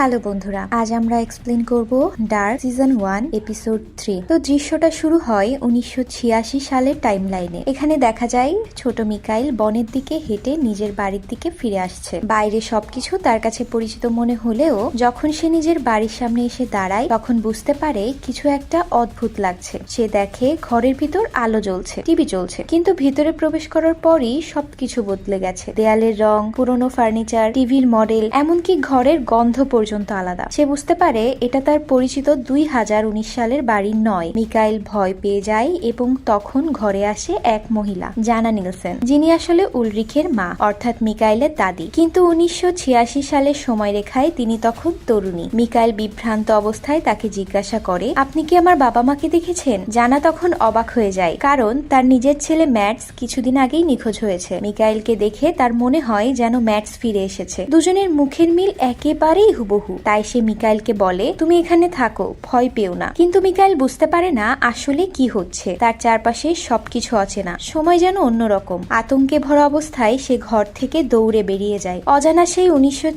Hello বন্ধুরা, আজ আমরা এক্সপ্লেন করব Dark season one episode three তো দৃশ্যটা শুরু হয় উনিশশো সালের টাইম লাইনে এখানে দেখা যায় ছোট মিকাইল বনের দিকে হেঁটে নিজের বাড়ির দিকে ফিরে আসছে। বাইরে সবকিছু তার কাছে পরিচিত মনে হলেও যখন সে নিজের বাড়ির সামনে এসে দাঁড়ায়, তখন বুঝতে পারে কিছু একটা অদ্ভুত লাগছে। সে দেখে ঘরের ভিতর আলো জ্বলছে, টিভি চলছে কিন্তু ভিতরে প্রবেশ করার পরই সবকিছু বদলে গেছে। দেয়ালের রং, পুরনো ফার্নিচার টিভির মডেল এমনকি ঘরের গন্ধ পর্যন্ত। আলাদা। সে বুঝতে পারে এটা তার পরিচিত দুই হাজার উনিশ সালের বাড়ি নয়। মিকাইল ভয় পেয়ে যায় এবং তখন ঘরে আসে এক মহিলা, জানা নিলসেন, যিনি আসলে উলরিখের মা, অর্থাৎ মিকাইলের দাদি। কিন্তু উনিশশো সালের সময় রেখায় তিনি তখন তরুণী। মিকাইল বিভ্রান্ত অবস্থায় তাকে জিজ্ঞাসা করে, আপনি কি আমার বাবা মাকে দেখেছেন? জানা তখন অবাক হয়ে যায়, কারণ তার নিজের ছেলে ম্যাটস কিছুদিন আগেই নিখোঁজ হয়েছে। মিকাইলকে দেখে তার মনে হয় যেন ম্যাটস ফিরে এসেছে। দুজনের মুখের মিল একেবারেই হুবহু তাই সে মিকাইলকে বলে, তুমি এখানে থাকো, ভয় পেও না। কিন্তু মিকাইল বুঝতে পারে না আসলে কি হচ্ছে। তার চারপাশে সবকিছু অচেনা, সময় যেন অন্যরকম। আতঙ্কে ভরা অবস্থায় সে ঘর থেকে দৌড়ে বেরিয়ে যায়। অজানা সেই উনিশশো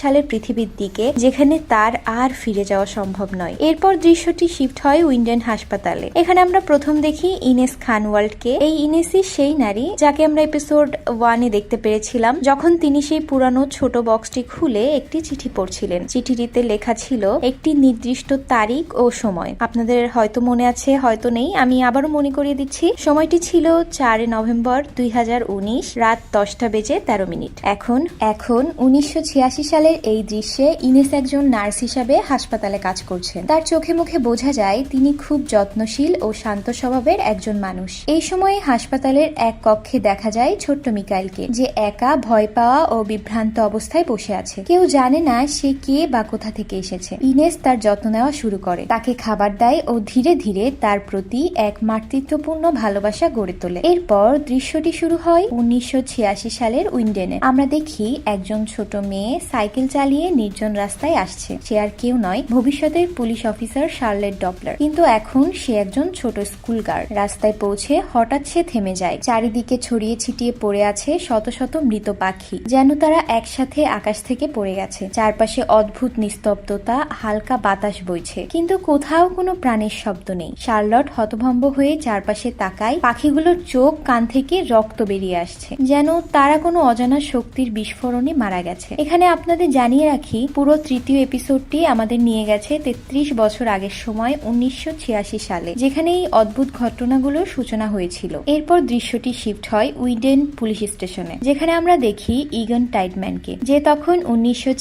সালের পৃথিবীর দিকে, যেখানে তার আর ফিরে যাওয়া সম্ভব নয়। এরপর দৃশ্যটি শিফট হয় উইন্ডেন হাসপাতালে। এখানে আমরা প্রথম দেখি ইনেস খানওয়াল্ডকে। এই ইনেসই সেই নারী যাকে আমরা এপিসোড ওয়ানে দেখতে পেরেছিলাম, যখন তিনি সেই পুরানো ছোট বক্সটি খুলে একটি চিঠি পড়ছিলেন। চিঠিটিতে লেখা ছিল, একটি নির্দিষ্ট তারিখ ও সময়। আপনাদের হয়তো মনে আছে, হয়তো নেই। আমি আবারও মনে করিয়ে দিচ্ছি, সময়টি ছিল চারে নভেম্বর দুই হাজার উনিশ, রাত দশটা বেজে তেরো মিনিট। এখন এখন উনিশশো ছিয়াশি সালের এই দৃশ্যে ইনেস একজন নার্স হিসাবে হাসপাতালে কাজ করছেন। তার চোখে মুখে বোঝা যায়, তিনি খুব যত্নশীল ও শান্ত স্বভাবের একজন মানুষ। এই সময়ে হাসপাতালের এক কক্ষে দেখা যায় ছোট্ট মিকাইলকে, যে একা ভয় পাওয়া ও বিভ্রান্ত অবস্থায় বসে আছে। কেউ জানে না সে কে বা কোথা থেকে এসেছে? ইনেস তার যত্ন নেওয়া শুরু করে। তাকে খাবার দেয় ও ধীরে ধীরে তার প্রতি এক মাতৃত্বপূর্ণ ভালোবাসা গড়ে তোলে। এরপর দৃশ্যটি শুরু হয় উনিশশো ছিয়াশি সালের উইন্ডেনে। আমরা দেখি একজন ছোট মেয়ে সাইকেল চালিয়ে নির্জন রাস্তায় আসছে। সে আর কেউ নয়, ভবিষ্যতের পুলিশ অফিসার শার্লেট ডপলার। কিন্তু এখন সে একজন ছোট স্কুল গার্ড। রাস্তায় পৌঁছে হঠাৎ সে থেমে যায়। চারিদিকে ছড়িয়ে ছিটিয়ে পড়ে আছে শত শত মৃত পাখি, যেন তারা একসাথে আকাশ থেকে পড়ে গেছে। চারপাশে অদ্ভুত নিস্তব্ধতা, হালকা বাতাস বইছে। কিন্তু কোথাও কোনো প্রাণের শব্দ নেই। শার্লট হতভম্ব হয়ে চারপাশে তাকায়। পাখিগুলোর চোখ, কান থেকে রক্ত বেরিয়ে আসছে। যেন তারা কোনো অজানা শক্তির বিস্ফোরণে মারা গেছে। এখানে আপনাদের জানিয়ে রাখি, পুরো তৃতীয় এপিসোডটি আমাদের নিয়ে গেছে তেত্রিশ বছর আগের সময়, উনিশশো ছিয়াশি সালে, যেখানে এই অদ্ভুত ঘটনাগুলোর সূচনা হয়েছিল। এরপর দৃশ্যটি শিফট হয় উইডেন পুলিশ স্টেশনে, যেখানে আমরা দেখি ইগন টাইডম্যানকে যে তখন উনিশশো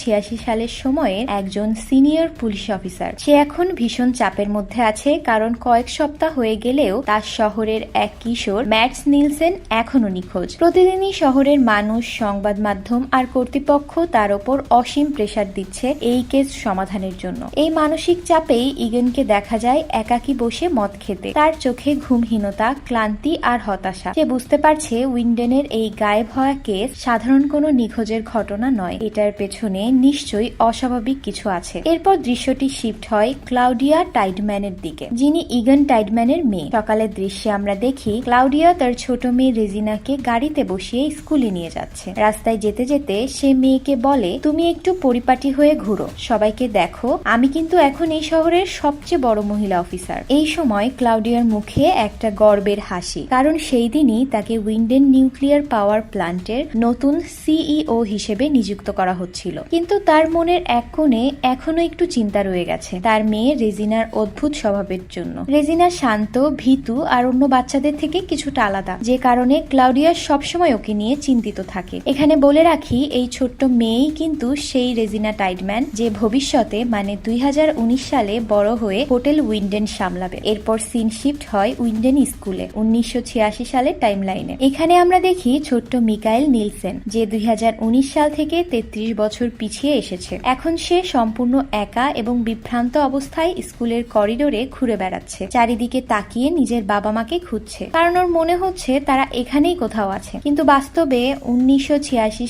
সালের সময়ে একজন সিনিয়র পুলিশ অফিসার। সে এখন ভীষণ চাপের মধ্যে আছে, কারণ কয়েক সপ্তাহ হয়ে গেলেও তার শহরের এক কিশোর, ম্যাটস নিলসেন এখনও নিখোঁজ। প্রতিদিনই শহরের মানুষ, সংবাদ মাধ্যম আর কর্তৃপক্ষ তার ওপর অসীম প্রেসার দিচ্ছে এই কেস সমাধানের জন্য। এই মানসিক চাপেই ইগনকে দেখা যায় একাকি বসে মদ খেতে। তার চোখে ঘুমহীনতা, ক্লান্তি আর হতাশা। সে বুঝতে পারছে উইন্ডেনের এই গায়েব হওয়া কেস সাধারণ কোনো নিখোঁজের ঘটনা নয়। এটার পেছনে নিশ্চয়ই অস্বাভাবিক কিছু আছে। এরপর দৃশ্যটি শিফট হয় ক্লাউডিয়া টাইডম্যানের দিকে, যিনি ইগন টাইডম্যানের মেয়ে। সকালের দৃশ্যে আমরা দেখি, ক্লাউডিয়া তার ছোট মেয়ে রেজিনাকে গাড়িতে বসিয়ে স্কুলে নিয়ে যাচ্ছে। রাস্তায় যেতে যেতে সে মেয়েকে বলে, তুমি একটু পরিপাটি হয়ে ঘুরো। সবাইকে দেখো, আমি কিন্তু এখন এই শহরের সবচেয়ে বড় মহিলা অফিসার। এই সময় ক্লাউডিয়ার মুখে একটা গর্বের হাসি, কারণ সেই দিনই তাকে উইন্ডেন নিউক্লিয়ার পাওয়ার প্লান্টের নতুন সিইও হিসেবে নিযুক্ত করা হচ্ছিল। কিন্তু তার মনের এক কোণে এখনও একটু চিন্তা রয়ে গেছে। তার মেয়ে রেজিনার অদ্ভুত স্বভাবের জন্য। রেজিনা শান্ত, ভীতু আর অন্য বাচ্চাদের থেকে কিছুটা আলাদা। যে কারণে ক্লাউডিয়া সবসময় ওকে নিয়ে চিন্তিত থাকে। এখানে বলে রাখি, এই ছোট্ট মেয়েই কিন্তু সেই রেজিনা টাইডম্যান, যে ভবিষ্যতে মানে দুই হাজার উনিশ সালে বড় হয়ে হোটেল উইন্ডেন সামলাবে। এরপর সিন শিফট হয় উইন্ডেন স্কুলে, উনিশশো ছিয়াশি সালের টাইম লাইনে এখানে আমরা দেখি ছোট্ট মিকাইল নিলসেন, যে দুই হাজার উনিশ সাল থেকে তেত্রিশ বছর পিছিয়ে এসেছে। এখন সে সম্পূর্ণ একা এবং বিভ্রান্ত অবস্থায় স্কুলের করিডোরে ঘুরে বেড়াচ্ছে। চারিদিকে তাকিয়ে নিজের বাবা মাকে খুঁজছে। কারণ ওর মনে হচ্ছে তারা এখানেই কোথাও আছে। কিন্তু বাস্তবে উনিশশো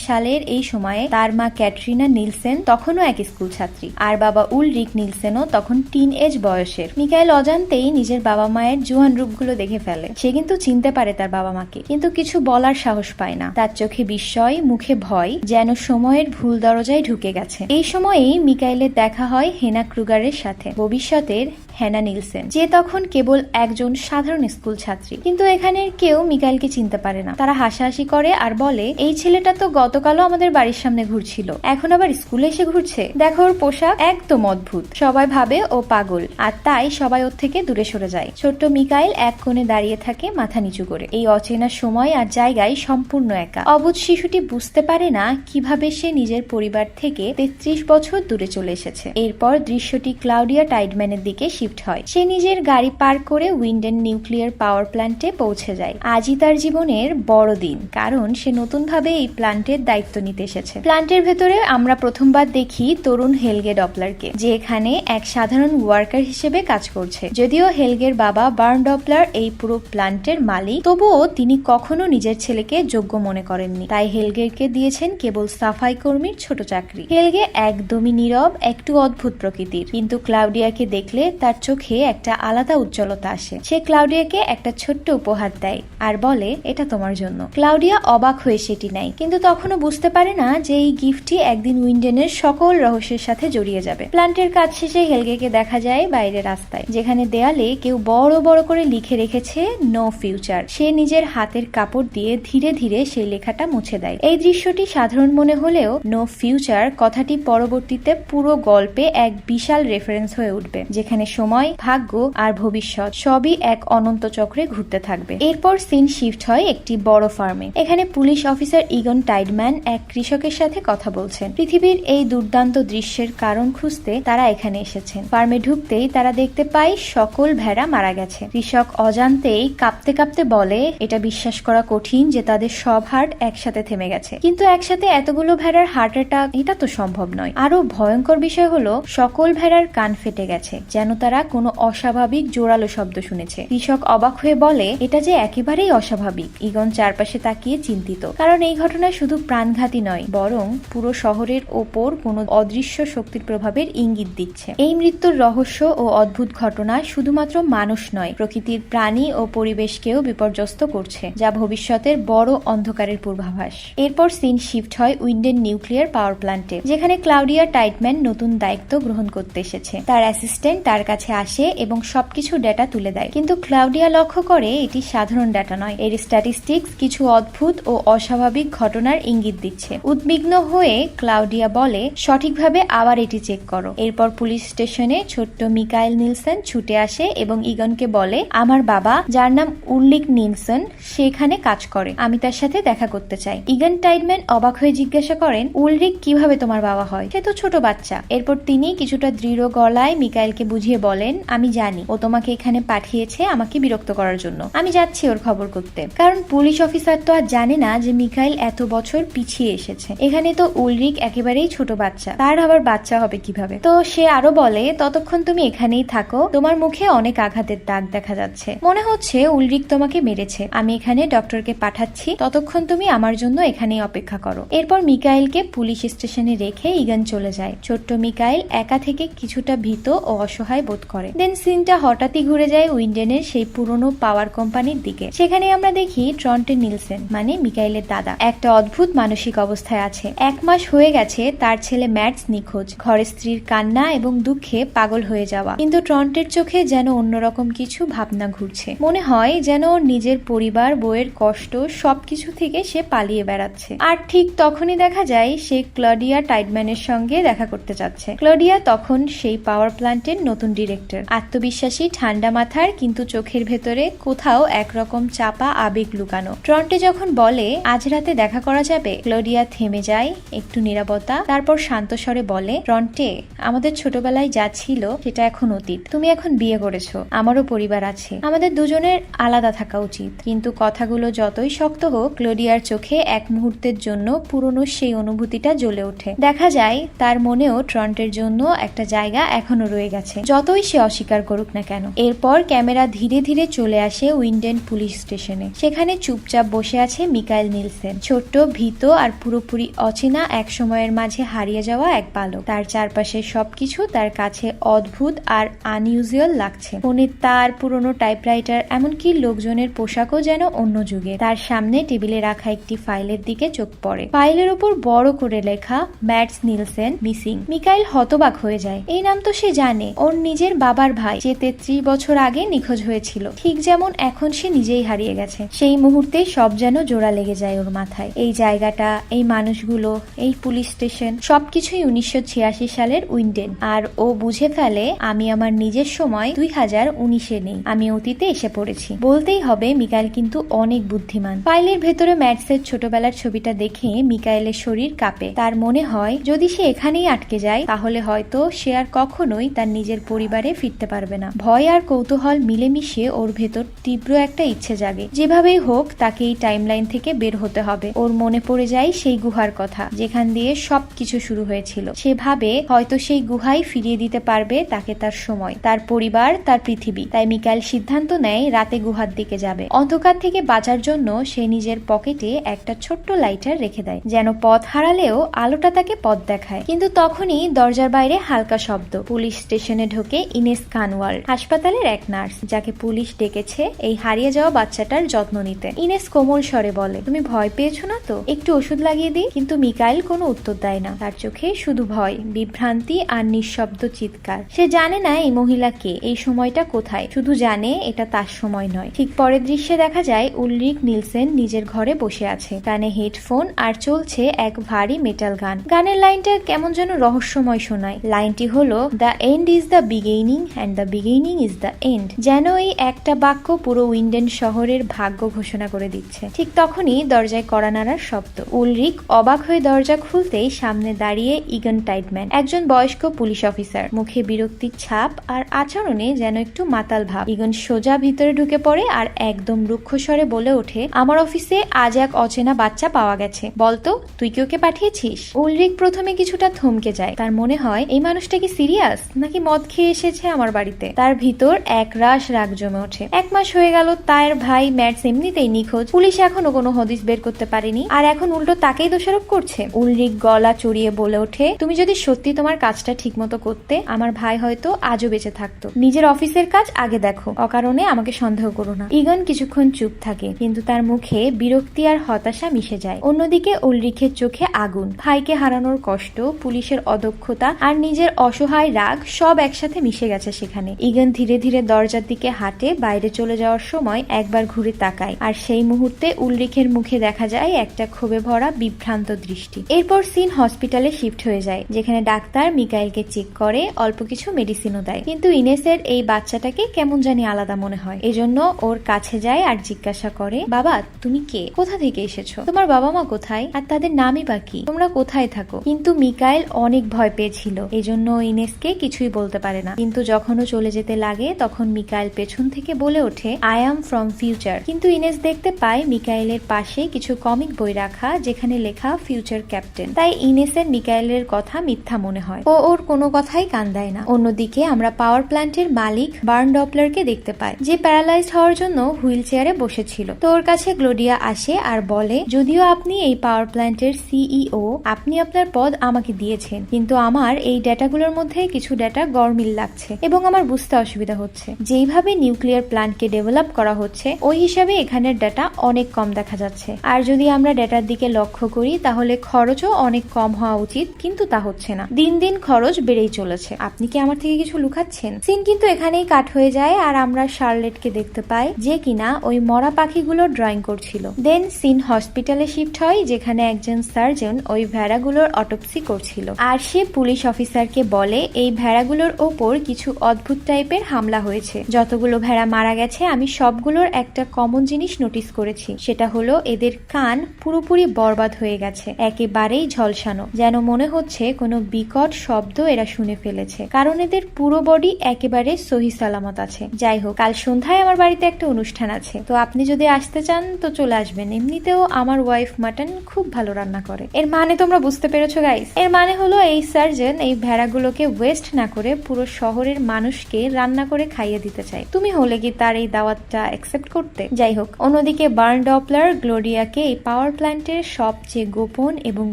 সালের এই সময়ে তার মা ক্যাটরিনা নিলসেন তখনও এক স্কুল ছাত্রী। আর বাবা উলরিক নিলসেনও তখন টিন এজ বয়সের। মিকাইল অজান্তেই নিজের বাবা মায়ের জুয়ান রূপগুলো দেখে ফেলে। সে কিন্তু চিনতে পারে তার বাবা মাকে কিন্তু কিছু বলার সাহস পায় না। তার চোখে বিস্ময়, মুখে ভয়, যেন সময়ের ভুল দরজায় ঢুকে গেছে। এই সময়েই মিকাইলের দেখা হয় হেনা ক্রুগারের সাথে। ভবিষ্যতের হ্যানা নিলসেন, যে তখন কেবল একজন সাধারণ স্কুল ছাত্রী। কিন্তু এখানের কেউ মিকাইলকে চিনতে পারে না। তারা হাসাহাসি করে আর বলে, এই ছেলেটা তো গতকালও আমাদের বাড়ির সামনে ঘুরছিল। এখন আবার স্কুলে এসে ঘুরছে। দেখো ওর পোশাক একদম অদ্ভুত। সবাই ভাবে ও পাগল। আর তাই সবাই ওর থেকে দূরে সরে যায়। ছোট্ট মিকাইল এক কোণে দাঁড়িয়ে থাকে মাথা নিচু করে। এই অচেনা সময় আর জায়গায় সম্পূর্ণ একা। অবুধ শিশুটি বুঝতে পারে না কীভাবে সে নিজের পরিবার থেকে তেত্রিশ বছর দূরে চলে এসেছে। এরপর দৃশ্যটি ক্লাউডিয়া টাইডম্যানের দিকে শিফট হয়। সে নিজের গাড়ি পার করে উইন্ডেন নিউক্লিয়ার পাওয়ার প্ল্যান্টে পৌঁছে যায়। আজই তার জীবনের বড় দিন, কারণ সে নতুনভাবে এই প্ল্যান্টের দায়িত্ব নিতে এসেছে। প্ল্যান্টের ভেতরে আমরা প্রথমবার দেখি তরুণ হেলগে ডপলারকে, যে এখানে এক সাধারণ ওয়ার্কার হিসেবে কাজ করছে। যদিও হেলগের বাবা বার্ন ডপলার এই পুরো প্ল্যান্টের মালিক, তবুও তিনি কখনো নিজের ছেলেকে যোগ্য মনে করেননি। তাই হেলগেরকে দিয়েছেন কেবল সাফাই কর্মীর ছোট চাকরি। হেলগে একদমই নীরব, একটু অদ্ভুত প্রকৃতির। কিন্তু ক্লাউডিয়াকে দেখলে তার চোখে একটা আলাদা উজ্জ্বলতা আসে। সে ক্লাউডিয়াকে একটা ছোট্ট উপহার দেয় আর বলে, এটা তোমার জন্য। ক্লাউডিয়া অবাক হয়ে সেটি নেয়, কিন্তু তখনও বুঝতে পারে না যে এই গিফটটি একদিন উইন্ডেনের সকল রহস্যের সাথে জড়িয়ে যাবে। প্ল্যান্টের কাজ শেষে হেলগেকে দেখা যায় বাইরে রাস্তায়, যেখানে দেয়ালে কেউ বড় বড় করে লিখে রেখেছে নো ফিউচার সে নিজের হাতের কাপড় দিয়ে ধীরে ধীরে সেই লেখাটা মুছে দেয়। এই দৃশ্যটি সাধারণ মনে হলেও নো ফিউচার কথাটি পরবর্তীতে পুরো গল্পে এক বিশাল রেফারেন্স হয়ে উঠবে, যেখানে সময়, ভাগ্য আর ভবিষ্যৎ সবই এক অনন্ত চক্রে ঘুরতে থাকবে। এরপর সিন শিফট হয় একটি বড় ফার্মে এখানে পুলিশ অফিসার ইগন টাইডম্যান এক কৃষকের সাথে কথা বলছেন। পৃথিবীর এই দুর্দান্ত দৃশ্যের কারণ খুঁজতে তারা এখানে এসেছেন। ফার্মে ঢুকতেই তারা দেখতে পায় সকল ভেড়া মারা গেছে। কৃষক অজান্তেই কাঁপতে কাঁপতে বলে, এটা বিশ্বাস করা কঠিন যে তাদের সব হার্ট একসাথে থেমে গেছে। কিন্তু একসাথে এতগুলো ভেড়ার হার্ট অ্যাটাক এটা তো সম্ভব নয়। আরও ভয়ঙ্কর বিষয় হলো, সকল ভেড়ার কান ফেটে গেছে। যেন তারা কোনো অস্বাভাবিক জোরালো শব্দ শুনেছে। কৃষক অবাক হয়ে বলে, এটা যে একেবারেই অস্বাভাবিক। ইগন চারপাশে তাকিয়ে চিন্তিত। কারণ এই ঘটনা শুধু প্রাণঘাতী নয়, বরং পুরো শহরের ওপর কোনো অদৃশ্য শক্তির প্রভাবের ইঙ্গিত দিচ্ছে। এই মৃত্যুর রহস্য ও অদ্ভুত ঘটনা শুধুমাত্র মানুষ নয়, প্রকৃতির প্রাণী ও পরিবেশকেও বিপর্যস্ত করছে, যা ভবিষ্যতের বড় অন্ধকারের পূর্বাভাস। এরপর সিন শিফট হয় উইন্ডেন নিউক্লিয়ার পাওয়ার প্ল্যান্টে যেখানে ক্লাউডিয়া টাইটম্যান নতুন দায়িত্ব গ্রহণ করতে এসেছে। তার অ্যাসিস্ট্যান্ট তার কাছে আসে এবং সবকিছু ডেটা তুলে দেয়। কিন্তু ক্লাউডিয়া লক্ষ্য করে এটি সাধারণ ডেটা নয়। এর স্ট্যাটিস্টিক্স কিছু অদ্ভুত ও অস্বাভাবিক ঘটনার ইঙ্গিত দিচ্ছে। উদ্বিগ্ন হয়ে ক্লাউডিয়া বলে, সঠিকভাবে আবার এটি চেক করো। এরপর পুলিশ স্টেশনে ছোট্ট মিকাইল নিলসন ছুটে আসে এবং ইগনকে বলে, আমার বাবা, যার নাম উল্লিক নিলসন, সেখানে কাজ করে। আমি তার সাথে দেখা করতে চাই। ইগন টাইডম্যান অবাক হয়ে জিজ্ঞাসা করেন, উলরিক, কীভাবে তোমার বাবা হয়? সে তো ছোট বাচ্চা। এরপর তিনি কিছুটা দৃঢ় গলায় মিকাইলকে বুঝিয়ে বলেন আমি জানি। ও তোমাকে এখানে পাঠিয়েছে আমাকে বিরক্ত করার জন্য। আমি যাচ্ছি ওর খবর করতে। কারণ পুলিশ অফিসার তো আর জানে না যে মিকাইল এত বছর পিছিয়ে এসেছে। এখানে তো উলরিক একেবারেই ছোট বাচ্চা। তার আবার বাচ্চা হবে কীভাবে? তো সে আরও বলে, ততক্ষণ তুমি এখানেই থাকো। তোমার মুখে অনেক আঘাতের দাগ দেখা যাচ্ছে। মনে হচ্ছে উলরিক তোমাকে মেরেছে। আমি এখানে ডক্টরকে পাঠাচ্ছি। ততক্ষণ তুমি আমার জন্য এখানেই অপেক্ষা করো। এরপর মিকাইলকে পুলিশ স্টেশনে রেখে ইগান চলে যায়। ছোট্ট মিকাইল একা থেকে কিছুটা ভীত ও অসহায় বোধ করে। দেন সিনটা হঠাৎই ঘুরে যায় উইন্ডেনের সেই পুরনো পাওয়ার কোম্পানির দিকে। সেখানে আমরা দেখি ট্রন্টে নিলসেন মানে মিকাইলের দাদা। একটা অদ্ভুত মানসিক অবস্থায় আছে। এক মাস হয়ে গেছে তার ছেলে ম্যাটস নিখোঁজ। ঘরে স্ত্রীর কান্না এবং দুঃখে পাগল হয়ে যাওয়া। কিন্তু ট্রন্টের চোখে যেন অন্যরকম কিছু ভাবনা ঘুরছে। মনে হয় যেন নিজের পরিবার বইয়ের কষ্ট, সবকিছু থেকে সে পালিয়ে বেড়াচ্ছে। আর ঠিক তখনই দেখা যায় সে ক্লডিয়া টাইডম্যানের সঙ্গে দেখা করতে যাচ্ছে। ক্লডিয়া তখন সেই পাওয়ার প্ল্যান্টের নতুন ডিরেক্টর। আত্মবিশ্বাসী, ঠান্ডা মাথার, কিন্তু চোখের ভেতরে কোথাও একরকম চাপা আবেগ লুকানো। ট্রন্টে যখন বলে, আজ রাতে দেখা করা যাবে? ক্লোডিয়া থেমে যায়, একটু নিরাপত্তা তারপর শান্ত স্বরে বলে, ট্রন্টে, আমাদের ছোটবেলায় যা ছিল, সেটা এখন অতীত। তুমি এখন বিয়ে করেছ, আমারও পরিবার আছে। আমাদের দুজনের আলাদা থাকা উচিত। কিন্তু কথাগুলো যতই শক্ত হোক, ক্লোডিয়ার চোখে এক মুহূর্তের জন্য পুরনো সেই অনুভূতিটা জ্বলে ওঠে। দেখা যায়, তার মনেও ট্রন্টের জন্য একটা জায়গা এখনও রয়ে গেছে। যতই যতই সে অস্বীকার করুক না কেন, এরপর ক্যামেরা ধীরে ধীরে চলে আসে উইন্ডেন পুলিশ স্টেশনে। সেখানে চুপচাপ বসে আছে মিকাইল নিলসেন। ছোট্ট, ভীত আর পুরোপুরি অচেনা এক সময়ের মাঝে হারিয়ে যাওয়া এক বালক। তার চারপাশে সবকিছু তার কাছে অদ্ভুত আর আনইউজুয়াল লাগছে। ফোনের তার পুরনো টাইপরাইটার এমনকি লোকজনের পোশাকও যেন অন্য যুগে তার সামনে টেবিলে রাখা একটি ফাইলের দিকে চোখ পড়ে। ফাইলের উপর বড় করে লেখা, ম্যাটস নিলসেন মিসিং। মিকাইল হতবাক হয়ে যায়। এই নাম তো সে জানে। ওর নিজের বাবার ভাই যে তেত্রিশ বছর আগে নিখোঁজ হয়েছিল, ঠিক যেমন এখন সে নিজেই হারিয়ে গেছে। সেই মুহূর্তে সব যেন জোড়া লেগে যায় ওর মাথায়। এই জায়গাটা, এই মানুষগুলো, এই পুলিশ স্টেশন, সবকিছুই উনিশশো ছিয়াশি সালের উইন্ডেন। আর ও বুঝে ফেলে, আমি আমার নিজের সময় দুই হাজার উনিশে নেই। আমি অতীতে এসে পড়েছি। বলতেই হবে, মিকাইল কিন্তু অনেক বুদ্ধিমান। ফাইলের ভেতরে ম্যাটসের ছোটবেলার ছবিটা দেখে মিকাইলের শরীর কাঁপে। তার মনে হয়, যদি সে এখানেই আটকে যায়, তাহলে হয়তো সে আর কখনোই তার নিজের পরিবারে ফিরতে পারবে না। ভয় আর কৌতূহল মিলেমিশে ওর ভেতর তীব্র একটা ইচ্ছে জাগে। যেভাবেই হোক, তাকে এই টাইমলাইন থেকে বের হতে হবে। ওর মনে পড়ে যায় সেই গুহার কথা, যেখান দিয়ে সব কিছু শুরু হয়েছিল। সে ভাবে, হয়তো সেই গুহাই ফিরিয়ে দিতে পারবে তাকে তার সময়। তার পরিবার, তার পৃথিবী। তাই মিকাইল সিদ্ধান্ত নেয়, রাতে গুহার দিকে যাবে। অন্ধকার থেকে বাঁচার জন্য সে নিজের পকেটে একটা ছোট্ট লাইটার রেখে দেয়, যেন পথ হারালেও আলোটা তাকে পথ দেখায়। কিন্তু তখনই দরজার বাইরে হালকা শব্দ। পুলিশ স্টেশনে ঢোকে ইনেস কানওয়াল, হাসপাতালের এক নার্স, যাকে পুলিশ ডেকেছে এই হারিয়ে যাওয়া বাচ্চাটার যত্ন নিতে। ইনেস কোমল স্বরে বলে, তুমি ভয় পেয়েছ না তো? একটু ওষুধ লাগিয়ে দিই। কিন্তু মিকাইল কোনো উত্তর দেয় না। তার চোখে শুধু ভয়, বিভ্রান্তি আর নিঃশব্দ চিৎকার। সে জানে না এই মহিলা কে, এই সময়টা কোথায়। শুধু জানে এটা তার সময় নয়। ঠিক পরের দৃশ্যে দেখা যায়, উলরিক নিলসেন নিজের ঘরে বসে আছে। কানে হেডফোন আর চলছে এক ভারী মেটাল গান। গানের লাইনটা কেমন যেন রহস্যময় শোনায়। লাইনটি হলো, the end is the beginning and the beginning is the end যেন এই একটা বাক্য পুরো উইন্ডেন শহরের ভাগ্য ঘোষণা করে দিচ্ছে। ঠিক তখনই দরজায় কড়া শব্দ। উলরিক অবাক হয়ে দরজা খুলতেই সামনে দাঁড়িয়ে ইগন টাইটম্যান, একজন বয়স্ক পুলিশ অফিসার। মুখে বিরক্তির ছাপ আর আচরণে যেন একটু মাতাল ভাব। ইগন সোজা ভিতরে ঢুকে পড়ে আর একদম রুক্ষ স্বরে বলে ওঠে, আমার অফিসে আজ এক অচেনা বাচ্চা পাওয়া গেছে। বলতো তুই কি ওকে পাঠিয়েছিস? উলরিক প্রথমে কিছুটা থমকে যায়। তার মনে হয়, এই মানুষটা কি সিরিয়াস নাকি মদ খেয়ে এসেছে আমার বাড়িতে। তার ভিতর এক রাশ রাগ জমে ওঠে। এক মাস হয়ে গেল তার ভাই ম্যাটস এমনিতেই নিখোঁজ। পুলিশ এখনও কোনো হদিস বের করতে পারেনি। আর এখন উল্টো তাকেই দোষারোপ করছে। উলরিক গলা চড়িয়ে বলে ওঠে, তুমি যদি সত্যি তোমার কাজটা ঠিকমতো করতে, আমার ভাই হয়তো আজও বেঁচে থাকতো। নিজের অফিসের কাজ আগে দেখো। অকারণে আমাকে সন্দেহ করো না। ইগন কিছুক্ষণ চুপ থাকে, কিন্তু তার মুখে বিরক্তি আর হতাশা মিশে যায়। অন্যদিকে উলরিখের চোখে আগুন। ভাইকে হারানোর কষ্ট, পুলিশের অদক্ষতা আর নিজের অসহায় রাগ সব একসাথে মিশে গেছে সেখানে। ইগন ধীরে ধীরে দরজার দিকে হাঁটে, বাইরে চলে যাওয়ার সময় একবার ঘুরে তাকায়। আর সেই মুহূর্তে উলরিখের মুখে দেখা যায় একটা ক্ষোভে ভরা, বিভ্রান্ত দৃষ্টি। এরপর সিন হসপিটালে শিফট হয়ে যায়, যেখানে ডাক্তার মিকাইলকে চেক করে, অল্প কিছু মেডিসিনও দেয়। কিন্তু ইনেসের এই বাচ্চাটাকে কেমন জানি আলাদা মনে হয়। এজন্য ওর কাছে যায় আর জিজ্ঞাসা করে, বাবা, তুমি কে? কোথা থেকে এসেছ? তোমার বাবা মা কোথায়? আর তাদের নামই বা কি? তোমরা কোথায় থাকো? কিন্তু মিকাইল অনেক ভয় পেয়েছিল, এজন্য ইনেসকে কিছুই বলতে পারে না। কিন্তু যখন ও চলে যেতে লাগে, তখন মিকাইল পেছন থেকে বলে ওঠে আই অ্যাম ফ্রম ফিউচার কিন্তু ইনেস দেখতে পায় মিকাইলের পাশে কিছু কমিক বই রাখা, যেখানে লেখা ফিউচার ক্যাপ্টেন তাই ইনেসের মিকাইলের কথা মিথ্যা মনে হয়। ও ওর কোনো কথাই কান দেয় না। অন্যদিকে আমরা পাওয়ার প্ল্যান্টের মালিক বার্ন ডপলারকে দেখতে পাই, যে প্যারালাইজড হওয়ার জন্য হুইল চেয়ারে বসেছিল। তো ওর কাছে গ্লোডিয়া আসে আর বলে, যদিও আপনি এই পাওয়ার প্ল্যান্টের সিইও আপনি আপনার পদ আমাকে দিয়েছেন, কিন্তু আমার এই ডেটাগুলোর মধ্যে কিছু ডেটা গরমিল লাগছে। এবং আমার বুঝতে অসুবিধা হচ্ছে। যেইভাবে নিউক্লিয়ার প্ল্যান্টকে ডেভেলপ করা হচ্ছে, ওই হিসাবে এখানের ডেটা অনেক কম দেখা যাচ্ছে। আর যদি আমরা ডেটার দিকে লক্ষ্য করি, তাহলে খরচও অনেক কম হওয়া উচিত, কিন্তু তা হচ্ছে না। দিন দিন খরচ বেড়েই চলেছে। আপনি কি আমার থেকে কিছু লুকাচ্ছেন? সিন কিন্তু এখানেই কাট হয়ে যায়, আর আমরা শার্লেটকে দেখতে পাই, যে কিনা ওই মরা পাখিগুলো ড্রয়িং করছিল। দেন সিন হসপিটালে শিফট হয়, যেখানে একজন সার্জন ওই ভেড়াগুলোর অটোপসি করছিল। আর সে পুলিশ অফিসারকে বলে, এই ভেড়াগুলোর ওপর কিছু অদ্ভুত টাইপের হামলা হয়েছে। যতগুলো ভেড়া মারা গেছে, আমি সবগুলোর একটা কমন জিনিস নোটিস করেছি। সেটা হলো, এদের কান পুরোপুরি বরবাদ হয়ে গেছে, একেবারেই ঝলসানো। যেন মনে হচ্ছে, কোনো বিকট শব্দ এরা শুনে ফেলেছে। কারণ এদের পুরো বডি একেবারে সহি সালামত আছে। যাই হোক, কাল সন্ধ্যায় আমার বাড়িতে একটা অনুষ্ঠান আছে। তো আপনি যদি আসতে চান, তো চলে আসবেন। এমনিতেও আমার ওয়াইফ মাটন খুব ভালো রান্না করে। এর মানে তোমরা বুঝতে পেরেছ গাইস এর মানে হলো, এই সার্জন এই ভেড়াগুলোকে ওয়েস্ট না করে পুরো শহরের মানুষকে রান্না করে খাইয়ে দিতে চায়। তুমি হলে কি তার এই দাওয়াতটা অ্যাকসেপ্ট করতে? যাই হোক, অন্যদিকে বার্ন ডপলার গ্লোরিয়াকে এই পাওয়ার প্ল্যান্টের সবচেয়ে গোপন এবং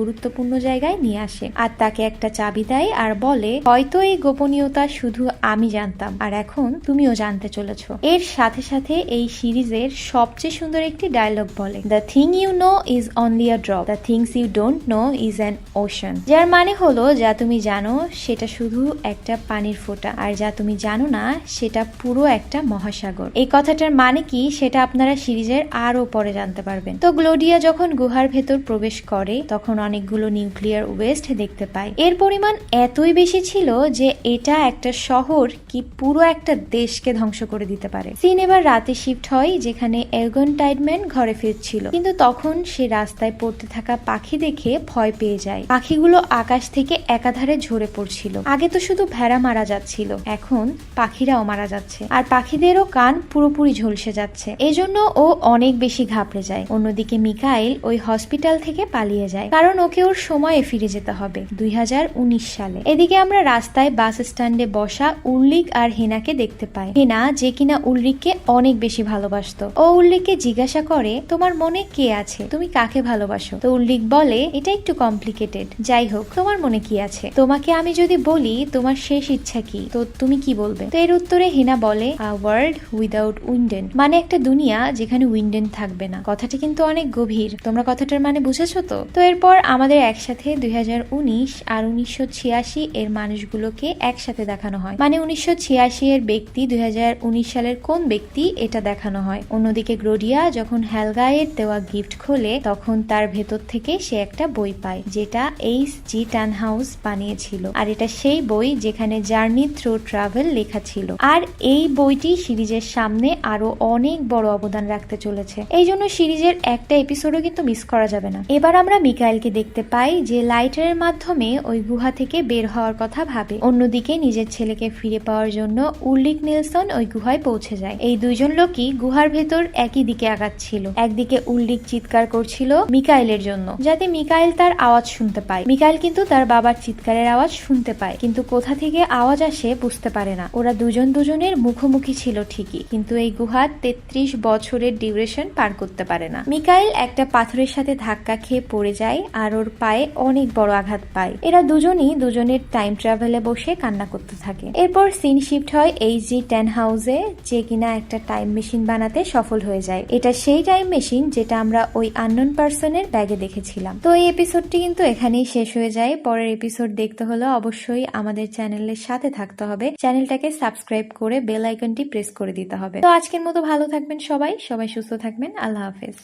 গুরুত্বপূর্ণ জায়গায় নিয়ে আসে। আর তাকে একটা চাবি দেয় আর বলে, হয়তো এই গোপনীয়তা শুধু আমি জানতাম। আর এখন তুমিও জানতে চলেছ। এর সাথে সাথে এই সিরিজের সবচেয়ে সুন্দর একটি ডায়লগ বলে the thing you know is only a drop the things you don't know is an ocean যার মানে হলো, যা তুমি জানো, সেটা শুধু একটা পানির ফোঁটা। আর যা তুমি জানো না, সেটা পুরো একটা মহাসাগর। এই কথাটার মানে কি, সেটা আপনারা সিরিজের আরও পরে জানতে পারবেন। তো গ্লোডিয়া যখন গুহার ভেতর প্রবেশ করে, তখন অনেকগুলো নিউক্লিয়ার ওয়েস্ট দেখতে পায়। এর পরিমাণ এতই বেশি ছিল যে এটা একটা শহর কি পুরো একটা দেশকে ধ্বংস করে দিতে পারে। সিন এবার রাতে শিফট হয়, যেখানে এলগন টাইডম্যান ঘরে ফিরছিল। কিন্তু তখন সে রাস্তায় পড়তে থাকা পাখি দেখে ভয় পেয়ে যায়। পাখিগুলো আকাশ থেকে একাধারে ঝরে পড়ছিল। আগে তো শুধু ভেড়া মারা যাচ্ছিল। এখন পাখিরাও মারা যাচ্ছে। আর পাখিদেরও কান পুরোপুরি ঝলসে যাচ্ছে। এজন্য ও অনেক বেশি ঘাবড়ে যায়। অন্যদিকে মিকাইল ওই হসপিটাল থেকে পালিয়ে যায়। কারণ ওকে ওর সময়ে ফিরে যেতে হবে। দুই সালে। এদিকে আমরা রাস্তায় বাস স্ট্যান্ডে বসা উল্লিক আর হেনাকে দেখতে পাই। হেনা যে কিনা উল্লিককে অনেক বেশি ভালোবাসতো। ও উল্লিককে জিজ্ঞাসা করে, তোমার মনে কে আছে? তুমি কাকে ভালোবাসো? তো উল্লিক বলে, এটা একটু কমপ্লিকেটেড যাই হোক, তোমার মনে কি আছে? তোমাকে আমি যদি বলি, তোমার শেষ ইচ্ছা কি? তো তুমি কি বলবে? তো এর উত্তরে হেনা বলে আ ওয়ার্ল্ড উইদাউট উইন্ডেন মানে একটা দুনিয়া যেখানে উইন্ডেন থাকবে না। কথাটি কিন্তু অনেক গভীর। তোমরা কথাটার মানে বুঝেছ তো? তো এরপর আমাদের একসাথে দুই আর উনিশশো এর মানুষগুলোকে একসাথে দেখানো হয়। মানে উনিশশো এর ব্যক্তি দুই হাজার উনিশ সালের কোন ব্যক্তি এটা দেখানো হয়? অন্যদিকে গ্রোডিয়া যখন হ্যালগায়ের দেওয়া গিফট খোলে, তখন তার ভেতর থেকে সে একটা বই পায়, যেটা এইচ জি টান হাউস বানিয়েছিল। আর এটা সেই বই যেখানে জার্নি থ্রু ট্রাভেল লেখা ছিল। আর এই বইটি সিরিজের সামনে আরও অনেক বড় অবদান রাখতে চলেছে। এই জন্য সিরিজের একটা এপিসোডও কিন্তু মিস করা যাবে না। এবার আমরা মিকাইলকে দেখতে পাই যে লাইটারের মাধ্যমে ওই গুহা থেকে বের হওয়ার কথা ভাবে। অন্যদিকে নিজের ছেলেকে ফিরে পাওয়ার জন্য উল্লিক নেলসন ওই গুহায় পৌঁছে যায়। এই দুইজন লোকই গুহার ভেতর একই দিকে আগাচ্ছিল। একদিকে উল্লিক চিৎকার করছিল মিকাইলের জন্য, যাতে মিকাইল তার আওয়াজ শুনতে পায়। মিকাইল কিন্তু তার বাবার চিৎকারের আওয়াজ শুনতে পায়, কিন্তু কোথা থেকে আওয়াজ আসে বুঝতে পারে না। ওরা দুজন দুজনের মুখোমুখি ছিল ঠিকই, কিন্তু এই গুহা তেত্রিশ বছরের ডিউরেশন পার করতে পারে না। মিকাইল একটা পাথরের সাথে ধাক্কা খেয়ে পড়ে যায় আর ওর পায়ে অনেক বড় আঘাত পায়। এরা দুজনই দুজনের টাইম ট্রাভেলে বসে কান্না করতে থাকে। এরপর সিন শিফট হয় এই জি টেন হাউসে, যে কিনা একটা টাইম মেশিন বানাতে সফল হয়ে যায়। এটা সেই টাইম মেশিন যেটা আমরা ওই আননোন পার্সনের ব্যাগে দেখেছিলাম। তো এই এপিসোডটি কিন্তু এখানেই শেষ হয়ে যায়। পরের এপিসোড দেখতে হলে অবশ্যই আমাদের চ্যানেলের সাথে থাকতে হবে। চ্যানেলটাকে সাবস্ক্রাইব করে বেল আইকনটি প্রেস করে দিতে হবে। তো আজকের মতো ভালো থাকবেন সবাই। সবাই সুস্থ থাকবেন। আল্লাহ হাফেজ।